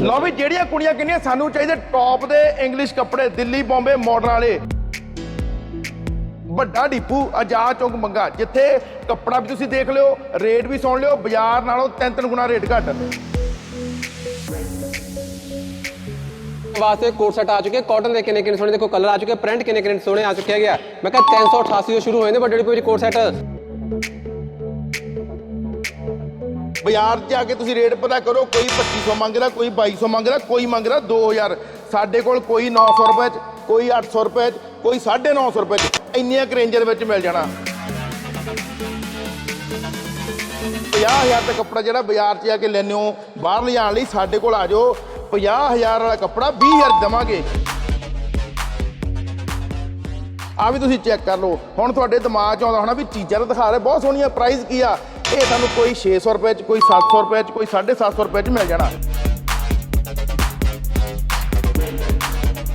ਲਓ ਵੀ ਜਿਹੜੀਆਂ ਕੁੜੀਆਂ ਕਹਿੰਦੀਆਂ ਸਾਨੂੰ ਚਾਹੀਦੇ ਟੌਪ ਦੇ ਇੰਗਲਿਸ਼ ਕੱਪੜੇ, ਦਿੱਲੀ ਬੰਬੇ ਮਾਡਲ ਵਾਲੇ। ਵੱਡਾ ਡੀਪੂ ਆਜ਼ਾਦ ਚੌਂਕ ਮੰਗਾ, ਜਿੱਥੇ ਕੱਪੜਾ ਵੀ ਤੁਸੀਂ ਦੇਖ ਲਿਓ, ਰੇਟ ਵੀ ਸੁਣ ਲਿਓ, ਬਾਜ਼ਾਰ ਨਾਲੋਂ ਤਿੰਨ ਤਿੰਨ ਗੁਣਾ ਰੇਟ ਘੱਟ। ਵਾਸਤੇ ਕੋਟ ਸੈਟ ਆ ਚੁੱਕੇ ਕਾਟਨ ਦੇ ਕਿੰਨੇ ਕਿੰਨੇ ਸੋਹਣੇ, ਦੇਖੋ ਕਲਰ ਆ ਚੁੱਕੇ ਪ੍ਰਿੰਟ ਕਿੰਨੇ ਕਿੰਨੇ ਸੋਹਣੇ ਆ ਚੁੱਕੇ ਹੈਗੇ ਮੈਂ ਕਿਹਾ 388 ਤੋਂ ਸ਼ੁਰੂ ਹੋਏ ਨੇ ਵੱਡੇ ਵੱਡੇ ਵਿੱਚ ਕੋਟ ਸੈਟ ਬਾਜ਼ਾਰ 'ਚ ਆ ਕੇ ਤੁਸੀਂ ਰੇਟ ਪਤਾ ਕਰੋ, ਕੋਈ 2500 ਮੰਗਦਾ, ਕੋਈ 2200 ਮੰਗਦਾ, ਕੋਈ ਮੰਗਦਾ 2000 ਸਾਡੇ ਕੋਲ ਕੋਈ 900 ਰੁਪਏ 'ਚ, ਕੋਈ 800 ਰੁਪਏ 'ਚ, ਕੋਈ 950 ਰੁਪਏ 'ਚ ਇੰਨੀਆਂ ਕੁ ਰੇਂਜ ਦੇ ਵਿੱਚ ਮਿਲ ਜਾਣਾ। 50000 ਦਾ ਕੱਪੜਾ ਜਿਹੜਾ ਬਾਜ਼ਾਰ 'ਚ ਆ ਕੇ ਲੈਣੇ ਹੋ ਬਾਹਰ ਲਿਜਾਣ ਲਈ ਸਾਡੇ ਕੋਲ ਆ ਜਾਓ। 50000 ਵਾਲਾ ਕੱਪੜਾ 20000 ਦੇਵਾਂਗੇ। ਆ ਵੀ ਤੁਸੀਂ ਚੈੱਕ ਕਰ ਲਓ। ਹੁਣ ਤੁਹਾਡੇ ਦਿਮਾਗ 'ਚ ਆਉਂਦਾ ਹੋਣਾ ਵੀ ਚੀਜ਼ਾਂ ਤਾਂ ਦਿਖਾ ਰਹੇ, ਬਹੁਤ ਸੋਹਣੀਆਂ ਪ੍ਰਾਈਸ ਕੀ ਆ? ਇਹ ਤੁਹਾਨੂੰ ਕੋਈ 600 ਰੁਪਏ 'ਚ, ਕੋਈ 700 ਰੁਪਏ 'ਚ, ਕੋਈ 750 ਰੁਪਏ 'ਚ ਮਿਲ ਜਾਣਾ।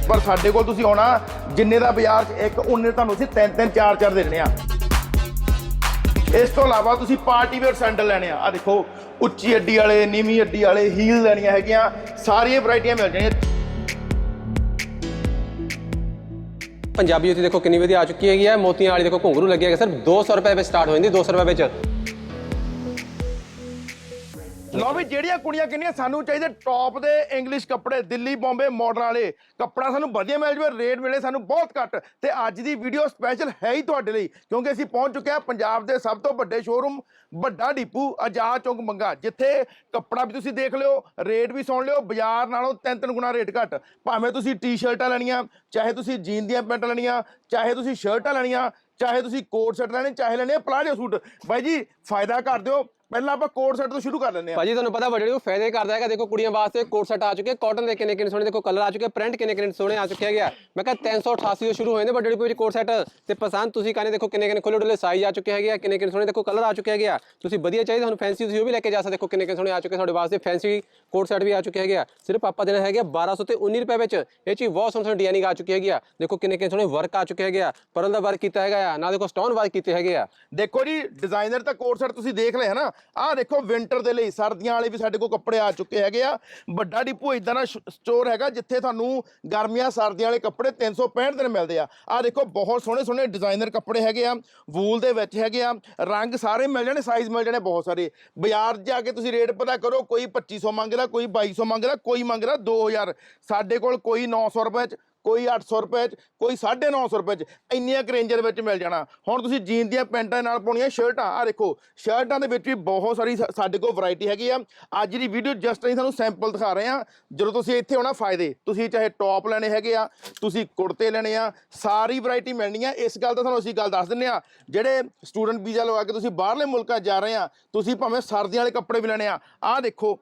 ਪਰ ਸਾਡੇ ਕੋਲ ਤੁਸੀਂ ਆਉਣਾ, ਜਿੰਨੇ ਦਾ ਬਾਜ਼ਾਰ 'ਚ ਇੱਕ, ਉਹਨੇ ਤੁਹਾਨੂੰ ਅਸੀਂ ਤਿੰਨ ਤਿੰਨ, ਚਾਰ ਚਾਰ ਦੇਣੇ ਆ। ਇਸ ਤੋਂ ਇਲਾਵਾ ਤੁਸੀਂ ਪਾਰਟੀ ਵੇਅਰ ਸੈਂਡਲ ਲੈਣੇ ਆ। ਆ ਦੇਖੋ, ਉੱਚੀ ਅੱਡੀ ਵਾਲੇ, ਨੀਵੀਂ ਅੱਡੀ ਵਾਲੇ, ਹੀਲ ਲੈਣੀਆਂ ਹੈਗੀਆਂ, ਸਾਰੀਆਂ ਵੈਰਾਈਟੀਆਂ ਮਿਲ ਜਾਣੀਆਂ। ਪੰਜਾਬੀ ਜੁੱਤੀ ਦੇਖੋ ਕਿੰਨੀ ਵਧੀਆ ਆ ਚੁੱਕੀ ਹੈਗੀ ਆ। ਮੋਤੀਆਂ ਵਾਲੀ ਦੇਖੋ ਘੁੰਗਰੂ ਲੱਗਿਆ ਹੈਗੇ। ਸਰ 200 ਰੁਪਏ ਵਿੱਚ ਸਟਾਰਟ ਹੋ ਜਾਂਦੀ 200 ਰੁਪਏ ਵਿੱਚ। ਲਓ ਵੀ ਜਿਹੜੀਆਂ ਕੁੜੀਆਂ ਕਹਿੰਦੀਆਂ ਸਾਨੂੰ ਚਾਹੀਦੇ ਟੌਪ ਦੇ ਇੰਗਲਿਸ਼ ਕੱਪੜੇ, ਦਿੱਲੀ ਬੰਬੇ ਮਾਡਲ ਵਾਲੇ। ਕੱਪੜਾ ਸਾਨੂੰ ਵਧੀਆ ਮਿਲ ਜਾਵੇ ਰੇਟ ਮਿਲੇ ਸਾਨੂੰ ਬਹੁਤ ਘੱਟ। ਤੇ ਅੱਜ ਦੀ ਵੀਡੀਓ ਸਪੈਸ਼ਲ ਹੈ ਹੀ ਤੁਹਾਡੇ ਲਈ, ਕਿਉਂਕਿ ਅਸੀਂ ਪਹੁੰਚ ਚੁੱਕੇ ਹਾਂ ਪੰਜਾਬ ਦੇ ਸਭ ਤੋਂ ਵੱਡੇ ਸ਼ੋਰੂਮ ਵੱਡਾ ਡੀਪੂ ਆਜ਼ਾਦ ਚੌਂਕ ਮੰਗਾ, ਜਿੱਥੇ ਕੱਪੜਾ ਵੀ ਤੁਸੀਂ ਦੇਖ ਲਿਓ ਰੇਟ ਵੀ ਸੁਣ ਲਿਓ, ਬਾਜ਼ਾਰ ਨਾਲੋਂ ਤਿੰਨ ਤਿੰਨ ਗੁਣਾ ਰੇਟ ਘੱਟ। ਭਾਵੇਂ ਤੁਸੀਂ ਟੀ-ਸ਼ਰਟਾਂ ਲੈਣੀਆਂ, ਚਾਹੇ ਤੁਸੀਂ ਜੀਨ ਦੀਆਂ ਪੈਂਟਾਂ ਲੈਣੀਆਂ, ਚਾਹੇ ਤੁਸੀਂ ਸ਼ਰਟਾਂ ਲੈਣੀਆਂ, ਚਾਹੇ ਤੁਸੀਂ ਕੋਟ ਸੈਟ ਲੈਣੇ, ਚਾਹੇ ਲੈਣੇ ਪਲਾਜੋ ਸੂਟ। ਬਾਈ ਜੀ, ਫਾਇਦਾ ਕਰ ਦਿਓ ਪਹਿਲਾਂ ਆਪਾਂ ਕੋਟ ਸੈਟ ਤੋਂ ਸ਼ੁਰੂ ਕਰ ਲੈਂਦੇ ਹਾਂ। ਭਾਜੀ ਤੁਹਾਨੂੰ ਪਤਾ ਵੱਡੇ ਵੱਡੇ ਫਾਇਦੇ ਕਰਦਾ ਹੈਗਾ। ਦੇਖੋ ਕੁੜੀਆਂ ਵਾਸਤੇ ਕੋਟ ਸੈਟ ਆ ਚੁੱਕੇ ਕਾਟਨ ਦੇ ਕਿੰਨੇ ਕਿੰਨੇ ਸੋਹਣੇ ਦੇਖੋ ਕਲਰ ਆ ਚੁੱਕੇ ਪ੍ਰਿੰਟ ਕਿੰਨੇ ਕਿੰਨੇ ਸੋਹਣੇ ਆ ਚੁੱਕੇ ਹੈਗੇ ਆ। ਮੈਂ ਕਿਹਾ 388 ਤੋਂ ਸ਼ੁਰੂ ਹੋਏ ਨੇ ਵੱਡੇ ਵੱਡੇ ਵਿੱਚ ਕੋਟ ਸੈਟ। ਤੇ ਪਸੰਦ ਤੁਸੀਂ ਕਹਿੰਦੇ ਦੇਖੋ ਕਿੰਨੇ ਕਿੰਨੇ ਖੁੱਲੇ ਡੁੱਲੇ ਸਾਈਜ਼ ਆ ਚੁੱਕੇ ਹੈਗੇ ਆ। ਕਿੰਨੇ ਕਿੰਨੇ ਸੋਹਣੇ ਦੇਖੋ ਕਲਰ ਆ ਚੁੱਕੇ ਹੈਗੇ ਆ। ਤੁਸੀਂ ਵਧੀਆ ਚਾਹੀਦੇ ਤੁਹਾਨੂੰ ਫੈਂਸੀ ਤੁਸੀਂ ਉਹ ਵੀ ਲੈ ਕੇ ਜਾ ਸਕਦੇ ਦੇਖੋ ਕਿੰਨੇ ਕਿੰਨੇ ਸੋਹਣੇ ਆ ਚੁੱਕੇ ਤੁਹਾਡੇ ਵਾਸਤੇ ਫੈਂਸੀ ਕੋਟ ਸੈਟ ਵੀ ਆ ਚੁੱਕੇ ਹੈਗੇ ਆ। ਸਿਰਫ ਆਪਾਂ ਦੇਣਾ ਹੈਗੇ ਆ 1200 ਤੇ 19 ਰੁਪਏ ਵਿੱਚ। ਇਹ ਚੀਜ਼ ਬਹੁਤ ਸੋਹਣੀ ਸੋਹਣੀ ਡਿਜ਼ਾਈਨਿੰਗ ਆ ਚੁੱਕੀ ਹੈਗੀ ਆ। ਦੇਖੋ ਕਿੰਨੇ ਕਿੰਨੇ ਸੋਹਣੇ ਵਰਕ ਆ ਚੁੱਕੇ ਹੈਗੇ ਆ। ਪਰਲ ਦਾ ਵਰਕ ਕੀਤਾ ਹੈਗਾ ਆ। ਨਾਲ ਦੇਖੋ ਸਟੋਨ ਵਰਕ ਕੀਤੇ ਹੈਗੇ ਆ। ਦੇਖੋ ਜੀ ਡਿਜ਼ਾਈਨਰ ਤਾਂ ਕੋਟ ਸੈਟ ਤੁਸੀਂ ਦੇਖ ਲਏ ਹਨਾ ਆਹ ਦੇਖੋ ਵਿੰਟਰ ਦੇ ਲਈ ਸਰਦੀਆਂ ਵਾਲੇ ਵੀ ਸਾਡੇ ਕੋਲ ਕੱਪੜੇ ਆ ਚੁੱਕੇ ਹੈਗੇ ਆ। ਵੱਡਾ ਡਿਪੂ ਇਦਾਂ ਦਾ ਸਟੋਰ ਹੈਗਾ ਜਿੱਥੇ ਤੁਹਾਨੂੰ ਗਰਮੀਆਂ, ਸਰਦੀਆਂ ਵਾਲੇ ਕੱਪੜੇ 365 ਦਿਨ ਮਿਲਦੇ ਆ। ਆਹ ਦੇਖੋ, ਬਹੁਤ ਸੋਹਣੇ ਸੋਹਣੇ ਡਿਜ਼ਾਈਨਰ ਕੱਪੜੇ ਹੈਗੇ ਆ ਵੂਲ ਦੇ ਵਿੱਚ ਹੈਗੇ ਆ, ਰੰਗ ਸਾਰੇ ਮਿਲ ਜਾਣੇ ਸਾਈਜ਼ ਮਿਲ ਜਾਣੇ ਬਹੁਤ ਸਾਰੇ। ਬਾਜ਼ਾਰ ਜਾ ਕੇ ਤੁਸੀਂ ਰੇਟ ਪਤਾ ਕਰੋ, ਕੋਈ 2500 ਮੰਗਦਾ, ਕੋਈ 2200 ਮੰਗਦਾ, ਕੋਈ ਮੰਗਦਾ 2000 ਸਾਡੇ ਕੋਲ ਕੋਈ 900 ਰੁਪਏ 'ਚ ਕੋਈ 800 ਰੁਪਏ 'ਚ, ਕੋਈ 950 ਰੁਪਏ 'ਚ, ਇੰਨੀਆਂ ਕਰੇਂਜਰ ਵਿੱਚ ਮਿਲ ਜਾਣਾ। ਹੁਣ ਤੁਸੀਂ ਜੀਨ ਦੀਆਂ ਪੈਂਟਾਂ ਨਾਲ ਪਾਉਣੀਆਂ ਸ਼ਰਟਾਂ ਆ ਦੇਖੋ, ਸ਼ਰਟਾਂ ਦੇ ਵਿੱਚ ਵੀ ਬਹੁਤ ਸਾਰੀ ਸਾ- ਸਾਡੇ ਕੋਲ ਵੈਰਾਈਟੀ ਹੈਗੀ ਆ। ਅੱਜ ਦੀ ਵੀਡੀਓ ਜਸਟ ਅਸੀਂ ਤੁਹਾਨੂੰ ਸੈਂਪਲ ਦਿਖਾ ਰਹੇ ਆ ਜਦੋਂ ਤੁਸੀਂ ਇੱਥੇ ਆਉਣਾ ਫਾਇਦੇ, ਤੁਸੀਂ ਚਾਹੇ ਟੌਪ ਲੈਣੇ ਹੈਗੇ ਆ, ਤੁਸੀਂ ਕੁੜਤੇ ਲੈਣੇ ਆ, ਸਾਰੀ ਵੈਰਾਈਟੀ ਮਿਲਣੀ ਆ ਇਸ ਗੱਲ ਦਾ ਤੁਹਾਨੂੰ ਅਸੀਂ ਗੱਲ ਦੱਸ ਦਿੰਨੇ ਆ ਜਿਹੜੇ ਸਟੂਡੈਂਟ ਵੀਜ਼ਾ ਲਵਾ ਕੇ ਤੁਸੀਂ ਬਾਹਰਲੇ ਮੁਲਕਾਂ 'ਚ ਜਾ ਰਹੇ ਆ ਤੁਸੀਂ ਭਾਵੇਂ ਸਰਦੀਆਂ ਵਾਲੇ ਕੱਪੜੇ ਵੀ ਲੈਣੇ ਆ। ਆਹ ਦੇਖੋ,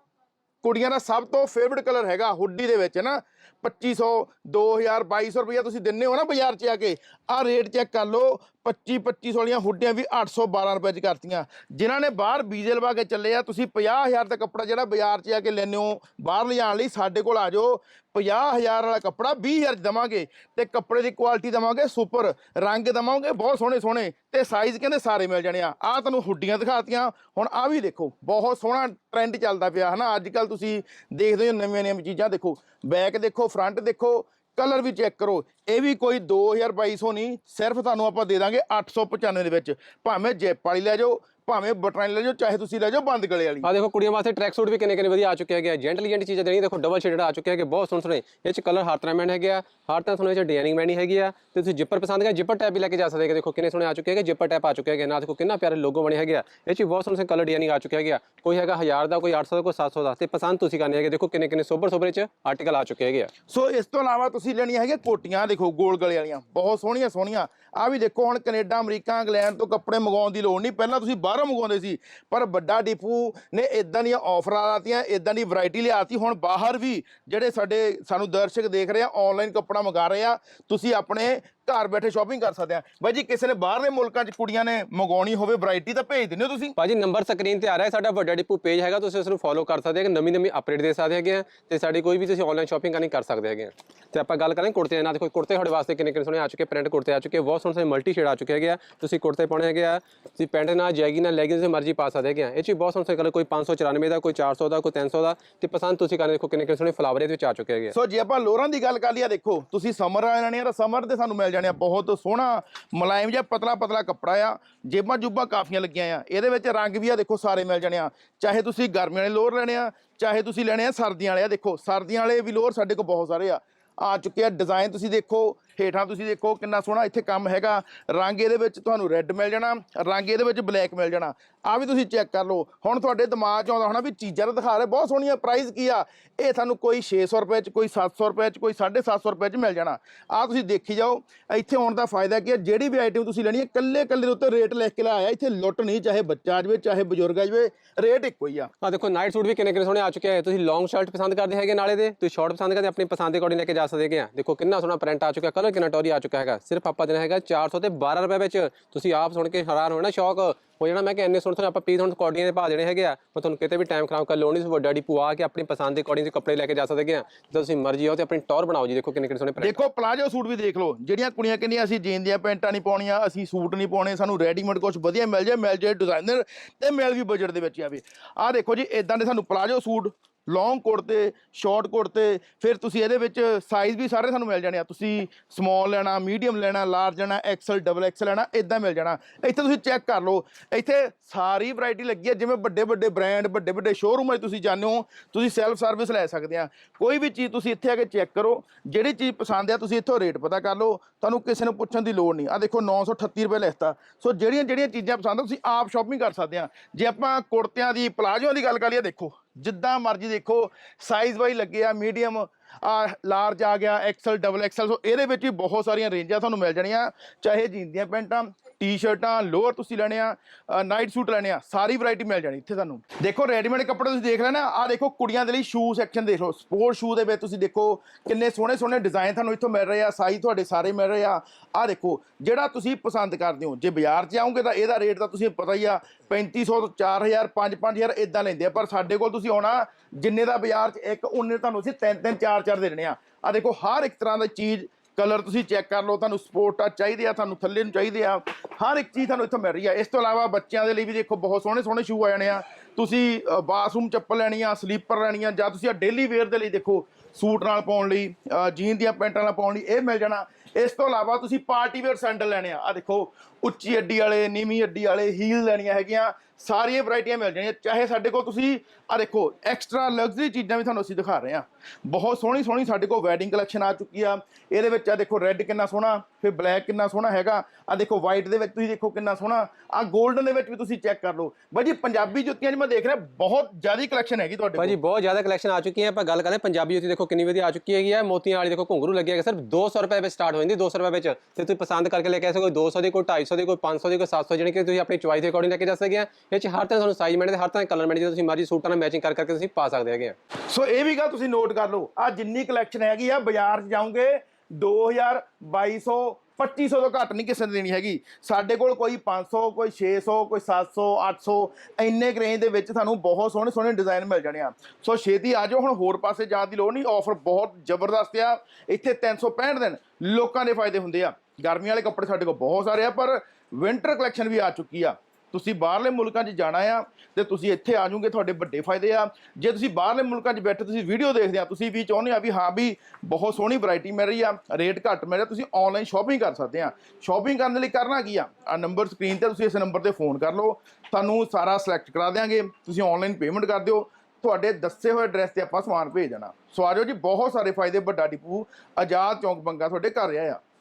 ਕੁੜੀਆਂ ਦਾ ਸਭ ਤੋਂ ਫੇਵਰਿਟ ਕਲਰ ਹੈਗਾ ਹੁੱਡੀ ਦੇ ਵਿੱਚ ਨਾ? 2500 2000 2200 ਰੁਪਇਆ ਤੁਸੀਂ ਦਿੰਨੇ ਹੋ ਨਾ ਬਾਜ਼ਾਰ 'ਚ ਆ ਕੇ, ਆਹ ਰੇਟ ਚੈੱਕ ਕਰ ਲਓ 25 2500 ਵਾਲੀਆਂ ਹੁੱਡੀਆਂ ਵੀ 812 ਰੁਪਏ 'ਚ ਕਰਤੀਆਂ। ਜਿਨ੍ਹਾਂ ਨੇ ਬਾਹਰ ਵੀਜ਼ੇ ਲਵਾ ਕੇ ਚੱਲੇ ਆ, ਤੁਸੀਂ 50000 ਦਾ ਕੱਪੜਾ ਜਿਹੜਾ ਬਾਜ਼ਾਰ 'ਚ ਆ ਕੇ ਲੈਣੇ ਹੋ, ਬਾਹਰ ਲਿਜਾਣ ਲਈ ਸਾਡੇ ਕੋਲ ਆ ਜਾਓ 50000 ਵਾਲਾ ਕੱਪੜਾ 20000 'ਚ ਦੇਵਾਂਗੇ ਤੇ ਕੱਪੜੇ ਦੀ ਕੁਆਲਿਟੀ ਦੇਵਾਂਗੇ ਸੁਪਰ ਰੰਗ ਦੇਵਾਂਗੇ ਬਹੁਤ ਸੋਹਣੇ ਸੋਹਣੇ ਤੇ ਸਾਈਜ਼ ਕਹਿੰਦੇ ਸਾਰੇ ਮਿਲ ਜਾਣੇ ਆ। ਆਹ ਤੁਹਾਨੂੰ ਹੁੱਡੀਆਂ ਦਿਖਾਤੀਆਂ, ਹੁਣ ਆ ਵੀ ਦੇਖੋ, ਬਹੁਤ ਸੋਹਣਾ ਟ੍ਰੈਂਡ ਚੱਲਦਾ ਪਿਆ ਹਨਾ, ਅੱਜ ਕੱਲ ਤੁਸੀਂ ਦੇਖਦੇ ਹੋ ਨਵੀਆਂ ਨਵੀਆਂ ਚੀਜ਼ਾਂ ਦੇਖੋ ਬੈਕ ਦੇਖੋ, ਫਰੰਟ ਦੇਖੋ, ਕਲਰ ਵੀ ਚੈੱਕ ਕਰੋ। ਇਹ ਵੀ ਕੋਈ 2200 ਨਹੀਂ, ਸਿਰਫ ਤੁਹਾਨੂੰ ਆਪਾਂ ਦੇ ਦਾਂਗੇ 895 ਦੇ ਵਿੱਚ। ਭਾਵੇਂ ਜੈਪ ਵਾਲੀ ਲੈ ਜਾਓ ਭਾਵੇਂ ਬਟਨ ਲੈ ਜਾਓ ਚਾਹੇ ਤੁਸੀਂ ਲੈ ਜਾਓ ਬੰਦ ਗਲੇ ਵਾਲੀ। ਆ ਦੇਖੋ ਕੁੜੀਆਂ ਵਾਸਤੇ ਟਰੈਕ ਸੂਟ ਵੀ ਕਿੰਨੇ ਕਿੰਨੇ ਵਧੀਆ ਆ ਚੁੱਕੇ ਹੈਗੇ ਜੈਂਟਲੀ ਜੈਂਟ ਚੀਜ਼ਾਂ ਜਿਹੜੀਆਂ ਦੇਖੋ ਡਬਲ ਸ਼ੇਡਡ ਆ ਚੁੱਕੇ ਹੈਗੇ ਬਹੁਤ ਸੋਹਣੇ ਸੋਹਣੇ ਇਹ ਚ ਕਲਰ ਹਰ ਤਰ੍ਹਾਂ ਮੈਨ ਹੈਗੇ ਆ। ਹਰ ਤਰ੍ਹਾਂ ਤੁਹਾਨੂੰ ਇਹ ਚ ਡਿਜ਼ਾਈਨਿੰਗ ਮੈਣੀ ਹੈਗੀ ਆ। ਤੇ ਤੁਸੀਂ ਜਿੱਪਰ ਪਸੰਦ ਕਰ ਜਿੱਪਰ ਟੈਪ ਵੀ ਲੈ ਕੇ ਜਾ ਸਕਦੇ ਹੈਗੇ। ਦੇਖੋ ਕਿੰਨੇ ਸੋਹਣੇ ਆ ਚੁੱਕੇ ਹੈਗੇ ਜਿੱਪਰ ਟੈਪ ਆ ਚੁੱਕੇ ਹੈਗੇ। ਨਾਲ ਦੇਖੋ ਕਿੰਨਾ ਪਿਆਰੇ ਲੋਗੋ ਬਣੇ ਹੈਗੇ ਆ। ਇਹ ਚ ਬਹੁਤ ਸੋਹਣੇ ਸੋਹਣੇ ਕਲਰ ਡਿਜ਼ਾਈਨਿੰਗ ਆ ਚੁੱਕੇ ਹੈਗੇ ਆ। ਕੋਈ ਹੈਗਾ 1000 ਦਾ ਕੋਈ 800 ਦਾ ਕੋਈ 700 ਦਾ। ਤੇ ਪਸੰਦ ਤੁਸੀਂ ਕਰਨੇ ਹੈਗੇ। ਦੇਖੋ ਕਿੰਨੇ ਕਿੰਨੇ ਸੋਬਰ ਸੋਬਰ ਚ ਆਰਟੀਕਲ ਆ ਚੁੱਕੇ ਹੈਗੇ ਆ। ਸੋ ਇਸ ਤੋਂ ਇਲਾਵਾ ਤੁਸੀਂ ਲੈਣੀਆਂ ਹੈਗੀਆਂ ਕੋਟੀਆਂ ਦੇਖੋ ਗੋਲ ਗਲੇ ਵਾਲੀਆਂ। ਬਹੁਤ ਸੋਹਣੀਆਂ ਸੋਹਣੀਆਂ ਆ ਵੀ ਦੇਖੋ ਹੁਣ ਕੈਨੇਡਾ ਅਮਰੀਕਾ ਇੰਗਲੈਂਡ ਤੋਂ ਕੱਪੜੇ ਮੰਗਵਾਉਣ ਦੀ ਲੋੜ ਨਹੀਂ। ਪਹਿਲਾਂ ਤੁਸੀਂ ਬਾਹਰੋਂ ਮੰਗਵਾਉਂਦੇ ਸੀ। ਪਰ ਵੱਡਾ ਡਿਪੂ ਨੇ ਇਦਾਂ ਦੀਆਂ ਆਫਰਾਂ ਲਾਤੀਆਂ ਇਦਾਂ ਦੀ ਵੈਰਾਈਟੀ ਲਿਆਤੀ ਹੁਣ ਬਾਹਰ ਵੀ ਜਿਹੜੇ ਸਾਡੇ, ਸਾਨੂੰ ਦਰਸ਼ਕ ਦੇਖ ਰਹੇ ਆ ਆਨਲਾਈਨ ਕੱਪੜਾ ਮੰਗਾ ਰਹੇ ਆ, ਤੁਸੀਂ ਆਪਣੇ ਘਰ ਬੈਠੇ ਸ਼ਾਪਿੰਗ ਕਰ ਸਕਦੇ ਆ। ਬਾਈ ਜੀ, ਕਿਸੇ ਨੇ ਬਾਹਰਲੇ ਮੁਲਕਾਂ 'ਚ ਕੁੜੀਆਂ ਨੇ ਮੰਗਾਉਣੀ ਹੋਵੇ, ਵੈਰਾਈਟੀ ਤਾਂ ਭੇਜ ਦਿੰਦੇ ਹੋ ਤੁਸੀਂ? ਭਾਜੀ ਨੰਬਰ ਸਕਰੀਨ ਤੇ ਆ ਰਿਹਾ ਸਾਡਾ ਵੱਡਾ ਡਿਪੂ ਪੇਜ ਹੈਗਾ, ਤੁਸੀਂ ਉਸ ਨੂੰ ਫੋਲੋ ਕਰ ਸਕਦੇ ਹੋ ਨਵੀਂ ਨਵੀਂ ਅਪਡੇਟ ਦੇ ਸਕਦੇ ਹੈਗੇ ਆ, ਤੇ ਸਾਡੀ ਕੋਈ ਵੀ ਤੁਸੀਂ ਆਨਲਾਈਨ ਸ਼ਾਪਿੰਗ ਕਰਨੀ ਕਰ ਸਕਦੇ ਹੈਗੇ ਆ। ਤੇ ਆਪਾਂ ਗੱਲ ਕਰਾਂ ਕੁੜਤੇ ਦੇ ਨਾਲ ਦੇਖੋ, ਕੁੜਤੇ ਤੁਹਾਡੇ ਵਾਸਤੇ ਕਿੰਨੇ ਕਿੰਨੇ ਸੋਹਣੇ ਆ ਚੁੱਕੇ ਪ੍ਰਿੰਟ ਕੁੜਤੇ ਆ ਚੁੱਕੇ, ਬਹੁਤ ਸੋਹਣੇ ਮਲਟੀ ਸ਼ੇਡ ਆ ਚੁੱਕੇ ਹੈਗੇ ਆ। ਤੁਸੀਂ ਕੁੜਤੇ ਪਾਉਣੇ ਹੈਗੇ ਆ, ਤੁਸੀਂ ਪੈਂਟ ਨਾਲ ਜੈਗੀ ਨਾਲ ਲੈਗਿੰਗ ਤੁਸੀਂ ਮਰਜ਼ੀ ਪਾ ਸਕਦੇ ਹੈਗੇ ਆ। ਇਹ ਚ ਵੀ ਬਹੁਤ ਸੋਹਣੇ ਕਲਰ ਕੋਈ 594 ਦਾ, ਕੋਈ 400 ਦਾ, ਕੋਈ 300 ਦਾ, ਤੇ ਪਸੰਦ ਤੁਸੀਂ ਕਰਨੇ ਦੇਖੋ ਕਿੰਨੇ ਕਿੰਨੇ ਸੋਹਣੇ ਫਲਾਵਰ ਇਹਦੇ ਵਿੱਚ ਆ ਚੁੱਕੇ ਹੈਗੇ ਸੋ ਜੇ ਆਪਾਂ ਲੋਰਾਂ ਦੀ ਗੱਲ ਕਰ ਲਈਏ ਦੇਖੋ, ਤੁਸੀਂ ਸਮਰ ਆ ਜਾਣੇ ਆ ਤਾਂ ਸਮਰ ਦੇ ਸਾਨੂੰ ਮਿਲ ਜਾਣੇ ਆ। ਬਹੁਤ ਸੋਹਣਾ, ਮੁਲਾਇਮ ਜਿਹਾ ਪਤਲਾ ਪਤਲਾ ਕੱਪੜਾ ਆ। ਜੇਬਾਂ ਜੁਬਾਂ ਕਾਫੀਆਂ ਲੱਗੀਆਂ ਆ। ਇਹਦੇ ਵਿੱਚ ਰੰਗ ਵੀ ਆ, ਦੇਖੋ, ਸਾਰੇ ਮਿਲ ਜਾਣੇ ਆ। ਚਾਹੇ ਤੁਸੀਂ ਗਰਮੀਆਂ ਵਾਲੇ ਲੋਅਰ ਲੈਣੇ ਆ, ਚਾਹੇ ਤੁਸੀਂ ਲੈਣੇ ਆ ਸਰਦੀਆਂ ਵਾਲੇ। ਆ ਦੇਖੋ, ਸਰਦੀਆਂ ਵਾਲੇ ਵੀ ਲੋਅਰ ਸਾਡੇ ਕੋਲ ਬਹੁਤ ਸਾਰੇ ਆ। ਆ ਚੁੱਕੇ ਆ ਡਿਜ਼ਾਈਨ ਤੁਸੀਂ ਦੇਖੋ ਹੇਠਾਂ ਤੁਸੀਂ ਦੇਖੋ ਕਿੰਨਾ ਸੋਹਣਾ ਇੱਥੇ ਕੰਮ ਹੈਗਾ। ਰੰਗ ਇਹਦੇ ਵਿੱਚ ਤੁਹਾਨੂੰ ਰੈੱਡ ਮਿਲ ਜਾਣਾ, ਰੰਗ ਇਹਦੇ ਵਿੱਚ ਬਲੈਕ ਮਿਲ ਜਾਣਾ। ਆ ਵੀ ਤੁਸੀਂ ਚੈੱਕ ਕਰ ਲਓ। ਹੁਣ ਤੁਹਾਡੇ ਦਿਮਾਗ 'ਚ ਆਉਂਦਾ ਹੋਣਾ ਵੀ ਚੀਜ਼ਾਂ ਤਾਂ ਦਿਖਾ ਰਹੇ, ਬਹੁਤ ਸੋਹਣੀਆਂ ਪ੍ਰਾਈਸ ਕੀ ਆ? ਇਹ ਤੁਹਾਨੂੰ ਕੋਈ 600 ਰੁਪਏ 'ਚ, ਕੋਈ 700 ਰੁਪਏ 'ਚ, ਕੋਈ 750 ਰੁਪਏ 'ਚ ਮਿਲ ਜਾਣਾ। ਆ ਤੁਸੀਂ ਦੇਖੀ ਜਾਓ, ਇੱਥੇ ਆਉਣ ਦਾ ਫਾਇਦਾ ਕੀ ਆ? ਜਿਹੜੀ ਵੀ ਆਈਟਮ ਤੁਸੀਂ ਲੈਣੀ ਹੈ ਕੱਲੇ ਕੱਲੇ ਦੇ ਉੱਤੇ ਰੇਟ ਲਿਖ ਕੇ ਲਾਇਆ। ਇੱਥੇ ਲੁੱਟ ਨਹੀਂ, ਚਾਹੇ ਬੱਚਾ ਆ ਜਾਵੇ ਚਾਹੇ ਬਜ਼ੁਰਗ ਆ ਜਾਵੇ ਰੇਟ ਇੱਕੋ ਹੀ ਆ। ਆ ਦੇਖੋ ਨਾਈਟ ਸੂਟ ਵੀ ਕਿੰਨੇ ਕਿੰਨੇ ਸੋਹਣੇ ਆ ਚੁੱਕੇ ਆ। ਤੁਸੀਂ ਲੌਂਗ ਸ਼ਰਟ ਪਸੰਦ ਕਰਦੇ ਹੈਗੇ ਨਾਲੇ ਦੇ, ਤੁਸੀਂ ਸ਼ਾਰਟ ਪਸੰਦ ਕਰਦੇ, ਆਪਣੀ ਪਸੰਦ ਦੇ ਅਕੋਰਡਿੰਗ ਲੈ ਕੇ ਜਾ ਸਕਦੇ ਹੈਗੇ ਆ। ਦੇਖੋ, ਕਿੰਨਾ ਸੋਹਣਾ ਪ੍ਰਿੰਟ ਆ ਚੁੱਕਾ ਕਲਰ ਕਿੰਨਾ ਟੋਰੀ ਆ ਚੁੱਕਾ ਹੈਗਾ? ਸਿਰਫ ਆਪਾਂ ਦੇਣਾ ਹੈਗਾ 400 ਤੇ 12 ਰੁਪਏ ਵਿੱਚ। ਤੁਸੀਂ ਆਪ ਸੁਣ ਕੇ ਹੈਰਾਨ ਹੋਣਾ ਸ਼ੌਕ। ਹੋ ਜਾਣਾ ਮੈਂ ਕਿ ਇੰਨੇ ਸੋਹਣੇ ਸੋਹਣੇ ਆਪਾਂ ਪੀਸ ਹੁਣ ਕੋਡੀਆਂ ਦੇ ਪਾ ਦੇਣੇ ਹੈਗੇ ਆ। ਮੈਂ ਤੁਹਾਨੂੰ ਕਿਤੇ ਵੀ ਟਾਈਮ ਖਰਾਬ ਕਰ ਲੋੜ ਨਹੀਂ ਵੱਡਾ ਡੀ ਪਵਾ ਕੇ ਆਪਣੀ ਪਸੰਦ ਦੇ ਅਕੋਰਡਿੰਗ ਦੇ ਕੱਪੜੇ ਲੈ ਕੇ ਜਾ ਸਕਦੇ ਆ। ਜਦੋਂ ਤੁਸੀਂ ਮਰਜ਼ੀ ਆਓ ਤੇ ਆਪਣੀ ਟੌਰ ਬਣਾਓ ਜੀ ਦੇਖੋ ਕਿੰਨੇ ਕਿੰਨੇ ਸੋਹਣੇ ਦੇਖੋ ਪਲਾਜੋ ਸੂਟ ਵੀ ਦੇਖ ਲਓ। ਜਿਹੜੀਆਂ ਕੁੜੀਆਂ ਕਹਿੰਦੀਆਂ ਅਸੀਂ ਜੀਨ ਦੀਆਂ ਪੈਂਟਾਂ ਨਹੀਂ ਪਾਉਣੀਆਂ ਅਸੀਂ ਸੂਟ ਨਹੀਂ ਪਾਉਣੇ ਸਾਨੂੰ ਰੈਡੀਮੇਡ ਕੁਝ ਵਧੀਆ ਮਿਲ ਜਾਏ ਮਿਲ ਜਾਏ ਡਿਜ਼ਾਈਨਰ ਤੇ ਮਿਲ ਵੀ ਬਜਟ ਦੇ ਵਿੱਚ ਆਵੇ ਆਹ ਦੇਖੋ ਜੀ ਇਦਾਂ ਦੇ ਸਾਨੂੰ ਪਲਾਜੋ ਸੂਟ ਲੌਂਗ ਕੋਟ ਤੇ ਸ਼ਾਰਟ ਕੋਟ ਤੇ, ਫਿਰ ਤੁਸੀਂ ਇਹਦੇ ਵਿੱਚ ਸਾਈਜ਼ ਵੀ ਸਾਰੇ ਤੁਹਾਨੂੰ ਮਿਲ ਜਾਣੇ ਆ। ਤੁਸੀਂ ਸਮਾਲ ਲੈਣਾ ਮੀਡੀਅਮ ਲੈਣਾ ਲਾਰਜ ਲੈਣਾ ਐਕਸਲ ਡਬਲ ਐਕਸਲ ਲੈਣਾ ਇਦਾਂ ਮਿਲ ਜਾਣਾ। ਇੱਥੇ ਤੁਸੀਂ ਚੈੱਕ ਕਰ ਲਓ। ਇੱਥੇ ਸਾਰੀ ਵੈਰਾਈਟੀ ਲੱਗੀ ਹੈ ਜਿਵੇਂ ਵੱਡੇ ਵੱਡੇ ਬ੍ਰਾਂਡ ਵੱਡੇ ਵੱਡੇ ਸ਼ੋਰੂਮਾਂ 'ਚ ਤੁਸੀਂ ਜਾਂਦੇ ਹੋ, ਤੁਸੀਂ ਸੈਲਫ ਸਰਵਿਸ ਲੈ ਸਕਦੇ ਆ। ਕੋਈ ਵੀ ਚੀਜ਼ ਤੁਸੀਂ ਇੱਥੇ ਆ ਕੇ ਚੈੱਕ ਕਰੋ, ਜਿਹੜੀ ਚੀਜ਼ ਪਸੰਦ ਆ, ਤੁਸੀਂ ਇੱਥੋਂ ਰੇਟ ਪਤਾ ਕਰ ਲਓ। ਤੁਹਾਨੂੰ ਕਿਸੇ ਨੂੰ ਪੁੱਛਣ ਦੀ ਲੋੜ ਨਹੀਂ। ਆ ਦੇਖੋ 938 ਰੁਪਏ ਲਿਖਤਾ। ਸੋ ਜਿਹੜੀਆਂ ਜਿਹੜੀਆਂ ਚੀਜ਼ਾਂ ਪਸੰਦ ਆ, ਤੁਸੀਂ ਆਪ ਸ਼ਾਪਿੰਗ ਕਰ ਸਕਦੇ ਆ। ਜੇ ਆਪਾਂ ਕੁੜਤਿਆਂ ਦੀ, ਪਲਾਜੋਆਂ ਦੀ ਗੱਲ ਕਰ ਲਈਏ ਦੇਖੋ ਜਿੱਦਾਂ ਮਰਜ਼ੀ ਦੇਖੋ ਸਾਈਜ਼ ਵਾਈ ਲੱਗੇ ਆ ਮੀਡੀਅਮ ਆ ਲਾਰਜ ਆ ਗਿਆ ਐਕਸਲ ਡਬਲ ਐਕਸਲ ਸੋ ਇਹਦੇ ਵਿੱਚ ਵੀ ਬਹੁਤ ਸਾਰੀਆਂ ਰੇਂਜਾਂ ਤੁਹਾਨੂੰ ਮਿਲ ਜਾਣੀਆਂ, ਚਾਹੇ ਜੀਨ ਦੀਆਂ ਪੈਂਟਾਂ ਟੀ-ਸ਼ਰਟਾਂ ਲੋਅਰ ਤੁਸੀਂ ਲੈਣੇ ਆ ਨਾਈਟ ਸੂਟ ਲੈਣੇ ਆ, ਸਾਰੀ ਵੈਰਾਈਟੀ ਮਿਲ ਜਾਣੀ ਇੱਥੇ ਤੁਹਾਨੂੰ। ਦੇਖੋ ਰੈਡੀਮੇਡ ਕੱਪੜੇ ਤੁਸੀਂ ਦੇਖ ਰਹੇ ਨਾ ਆ ਦੇਖੋ ਕੁੜੀਆਂ ਦੇ ਲਈ ਸ਼ੂ ਸੈਕਸ਼ਨ ਦੇਖੋ ਲਓ ਸਪੋਰਟ ਸ਼ੂ ਦੇ ਵਿੱਚ ਤੁਸੀਂ ਦੇਖੋ ਕਿੰਨੇ ਸੋਹਣੇ ਸੋਹਣੇ ਡਿਜ਼ਾਈਨ ਤੁਹਾਨੂੰ ਇੱਥੋਂ ਮਿਲ ਰਹੇ ਆ ਸਾਈਜ਼ ਤੁਹਾਡੇ ਸਾਰੇ ਮਿਲ ਰਹੇ ਆ। ਆ ਦੇਖੋ, ਜਿਹੜਾ ਤੁਸੀਂ ਪਸੰਦ ਕਰਦੇ ਹੋ, ਜੇ ਬਾਜ਼ਾਰ 'ਚ ਆਉਂਗੇ ਤਾਂ ਇਹਦਾ ਰੇਟ ਤਾਂ ਤੁਸੀਂ ਪਤਾ ਹੀ ਆ 3500 ਤੋਂ 4000 5-5000 ਇਦਾਂ ਲੈਂਦੇ ਆ, ਪਰ ਸਾਡੇ ਕੋਲ ਤੁਸੀਂ ਆਉਣਾ, ਜਿੰਨੇ ਦਾ ਬਾਜ਼ਾਰ 'ਚ ਇੱਕ ਉਹਨੇ ਤੁਹਾਨੂੰ ਅਸੀਂ ਤਿੰਨ ਤਿੰਨ ਚਾਰ ਦੇ ਦੇਣੇ ਆ। ਆ ਦੇਖੋ, ਹਰ ਇੱਕ ਤਰ੍ਹਾਂ ਦੀ ਚੀਜ਼, ਕਲਰ ਤੁਸੀਂ ਚੈੱਕ ਕਰ ਲਓ, ਤੁਹਾਨੂੰ ਸਪੋਰਟ ਆ, ਚਾਹੀਦੇ ਆ, ਤੁਹਾਨੂੰ ਥੱਲੇ ਨੂੰ ਚਾਹੀਦੇ ਆ। ਹਰ ਇੱਕ ਚੀਜ਼ ਤੁਹਾਨੂੰ ਇੱਥੋਂ ਮਿਲ ਰਹੀ ਆ। ਇਸ ਤੋਂ ਇਲਾਵਾ ਬੱਚਿਆਂ ਦੇ ਲਈ ਵੀ ਦੇਖੋ, ਬਹੁਤ ਸੋਹਣੇ ਸੋਹਣੇ ਸ਼ੂ ਆ ਜਾਣੇ ਆ। ਤੁਸੀਂ ਬਾਥਰੂਮ ਚੱਪਲ ਲੈਣੀ ਆ ਸਲੀਪਰ ਲੈਣੀ ਆ, ਜਾਂ ਤੁਸੀਂ ਆ ਡੇਲੀ ਵੇਅਰ ਦੇ ਲਈ ਦੇਖੋ, ਸੂਟ ਨਾਲ ਪਾਉਣ ਲਈ ਜੀਨ ਦੀਆਂ ਪੈਂਟਾਂ ਨਾਲ ਪਾਉਣ ਲਈ ਇਹ ਮਿਲ ਜਾਣਾ। ਇਸ ਤੋਂ ਇਲਾਵਾ ਤੁਸੀਂ ਪਾਰਟੀ ਵੇਅਰ ਸੈਂਡਲ ਲੈਣੇ ਆ। ਆ ਦੇਖੋ ਉੱਚੀ ਅੱਡੀ ਵਾਲੇ ਨੀਵੀਂ ਅੱਡੀ ਵਾਲੇ ਹੀਲ ਲੈਣੀਆਂ ਹੈਗੀਆਂ ਸਾਰੀਆਂ ਵੈਰਾਈਟੀਆਂ ਮਿਲ ਜਾਣੀਆਂ। ਚਾਹੇ ਸਾਡੇ ਕੋਲ ਤੁਸੀਂ ਆ ਦੇਖੋ ਐਕਸਟਰਾ ਲਗਜ਼ਰੀ ਚੀਜ਼ਾਂ ਵੀ ਤੁਹਾਨੂੰ ਅਸੀਂ ਦਿਖਾ ਰਹੇ ਹਾਂ ਬਹੁਤ ਸੋਹਣੀ ਸੋਹਣੀ ਸਾਡੇ ਕੋਲ ਵੈਡਿੰਗ ਕਲੈਕਸ਼ਨ ਆ ਚੁੱਕੀ ਆ। ਇਹਦੇ ਵਿੱਚ ਆ ਦੇਖੋ ਰੈੱਡ ਕਿੰਨਾ ਸੋਹਣਾ ਫਿਰ ਬਲੈਕ ਕਿੰਨਾ ਸੋਹਣਾ ਹੈਗਾ। ਆ ਦੇਖੋ ਵਾਈਟ ਦੇ ਵਿੱਚ ਤੁਸੀਂ ਦੇਖੋ ਕਿੰਨਾ ਸੋਹਣਾ। ਆ 골ਡਨ ਦੇ ਵਿੱਚ ਵੀ ਤੁਸੀਂ ਚੈੱਕ ਕਰ ਲਓ। ਬਾਈ ਜੀ ਪੰਜਾਬੀ ਜੁੱਤੀਆਂ 'ਚ ਮੈਂ ਦੇਖ ਰਿਹਾ ਬਹੁਤ ਜ਼ਿਆਦਾ ਕਲੈਕਸ਼ਨ ਹੈਗੀ ਤੁਹਾਡੇ ਕੋਲ। ਭਾਜੀ ਬਹੁਤ ਜ਼ਿਆਦਾ ਕਲੈਕਸ਼ਨ ਆ ਚੁੱਕੀ ਹੈ ਆਪਾਂ ਗੱਲ ਕਰਦੇ ਹਾਂ ਪੰਜਾਬੀ ਜੁੱਤੀ ਦੇਖੋ ਕਿੰਨੀ ਵਧੀਆ ਆ ਚੁੱਕੀ ਹੈਗੀ ਹੈ ਮੋਤੀਆਂ ਵਾਲੀ ਦੇਖੋ ਘੁੰਗਰੂ ਲੱਗੀ ਹੈਗਾ ਸਿਰਫ 200 ਰੁਪਏ ਵਿੱਚ ਸਟਾਰਟ ਹੋ ਜਾਂਦੀ 200 ਰੁਪਏ ਵਿੱਚ। ਤੇ ਤੁਸੀਂ ਪਸੰਦ ਕਰਕੇ ਲੈ ਕੇ ਆ ਸਕਦੇ ਹੋ 200 ਦੀ ਕੋਈ 250 ਦੀ ਕੋਈ 500 ਦੀ ਕੋਈ 700 ਜਿਹੜੀ ਕਿ ਤੁਸੀਂ ਆਪਣੀ ਚੁਆਇਸ ਦੇ ਅਕੋਰਡਿੰਗ ਲੈ ਕੇ ਜਾ ਸਕਦੇ ਆ। ਇਹ ਚ ਹਰ ਤਰ੍ਹਾਂ ਤੁਹਾਨੂੰ ਸਾਈਜ਼ ਮਿਲਦੇ ਹਰ ਤਰ੍ਹਾਂ ਕਲਰ ਮਿਲਦੇ ਤੁਸੀਂ ਮਰਜ਼ੀ ਸੂਟਾਂ ਨਾਲ ਮੈਚਿੰਗ ਕਰ ਕਰਕੇ ਤੁਸੀਂ ਪਾ ਸਕਦੇ ਹੈਗੇ ਸੋ ਇਹ ਵੀ ਗੱਲ ਤੁਸੀਂ ਨੋਟ ਕਰ ਲਓ ਆ ਜਿੰਨੀ ਕਲੈਕਸ਼ਨ ਹੈਗੀ ਆ, ਬਾਜ਼ਾਰ 'ਚ ਜਾਓਗੇ 2000 2200 2500 ਤੋਂ ਘੱਟ ਨਹੀਂ ਕਿਸੇ ਨੇ ਦੇਣੀ ਹੈਗੀ। ਸਾਡੇ ਕੋਲ ਕੋਈ 500 ਕੋਈ 600 ਕੋਈ 700 800 ਇੰਨੇ ਕੁ ਰੇਂਜ ਦੇ ਵਿੱਚ ਤੁਹਾਨੂੰ ਬਹੁਤ ਸੋਹਣੇ ਸੋਹਣੇ ਡਿਜ਼ਾਈਨ ਮਿਲ ਜਾਣੇ ਆ। ਸੋ ਛੇਤੀ ਆ ਜਾਓ, ਹੁਣ ਹੋਰ ਪਾਸੇ ਜਾਣ ਦੀ ਲੋੜ ਨਹੀਂ ਆਫਰ ਬਹੁਤ ਜ਼ਬਰਦਸਤ ਆ। ਇੱਥੇ 365 ਦਿਨ ਲੋਕਾਂ ਦੇ ਫਾਇਦੇ ਹੁੰਦੇ ਆ। ਗਰਮੀ ਵਾਲੇ ਕੱਪੜੇ ਸਾਡੇ ਕੋਲ ਬਹੁਤ ਸਾਰੇ ਆ, ਪਰ ਵਿੰਟਰ ਕਲੈਕਸ਼ਨ ਵੀ ਆ ਚੁੱਕੀ ਆ। ਤੁਸੀਂ ਬਾਹਰਲੇ ਮੁਲਕਾਂ 'ਚ ਜਾਣਾ ਆ ਤੇ ਤੁਸੀਂ ਇੱਥੇ ਆ ਜਾਓਗੇ, ਤੁਹਾਡੇ ਵੱਡੇ ਫਾਇਦੇ ਆ। ਜੇ ਤੁਸੀਂ ਬਾਹਰਲੇ ਮੁਲਕਾਂ 'ਚ ਬੈਠੇ, ਤੁਸੀਂ ਵੀਡੀਓ ਦੇਖਦੇ ਆ, ਤੁਸੀਂ ਵੀ ਚਾਹੁੰਦੇ ਆ ਵੀ ਹਾਂ ਵੀ ਬਹੁਤ ਸੋਹਣੀ ਵੈਰਾਈਟੀ ਮਿਲ ਰਹੀ ਆ ਰੇਟ ਘੱਟ ਮਿਲ ਰਿਹਾ, ਤੁਸੀਂ ਆਨਲਾਈਨ ਸ਼ਾਪਿੰਗ ਕਰ ਸਕਦੇ ਆ। ਸ਼ਾਪਿੰਗ ਕਰਨ ਲਈ ਕਰਨਾ ਕੀ ਆ? ਆ ਨੰਬਰ ਸਕਰੀਨ ਤੇ ਤੁਸੀਂ ਇਸ ਨੰਬਰ ਤੇ ਫੋਨ ਕਰ ਲਓ। ਤੁਹਾਨੂੰ ਸਾਰਾ ਸਿਲੈਕਟ ਕਰਾ ਦਿਆਂਗੇ। ਤੁਸੀਂ ਆਨਲਾਈਨ ਪੇਮੈਂਟ ਕਰ ਦਿਓ। ਤੁਹਾਡੇ ਦੱਸੇ ਹੋਏ ਐਡਰੈਸ ਤੇ ਆਪਾਂ ਸਮਾਨ ਭੇਜ ਦੇਣਾ। ਸੋ ਆ ਜਾਓ ਜੀ, ਬਹੁਤ ਸਾਰੇ ਫਾਇਦੇ, ਵੱਡਾ ਡਿਪੂ, ਆਜ਼ਾਦ ਚੌਂਕ ਬੰਗਾ ਤੁਹਾਡੇ ਘਰ ਰਿਹਾ ਆ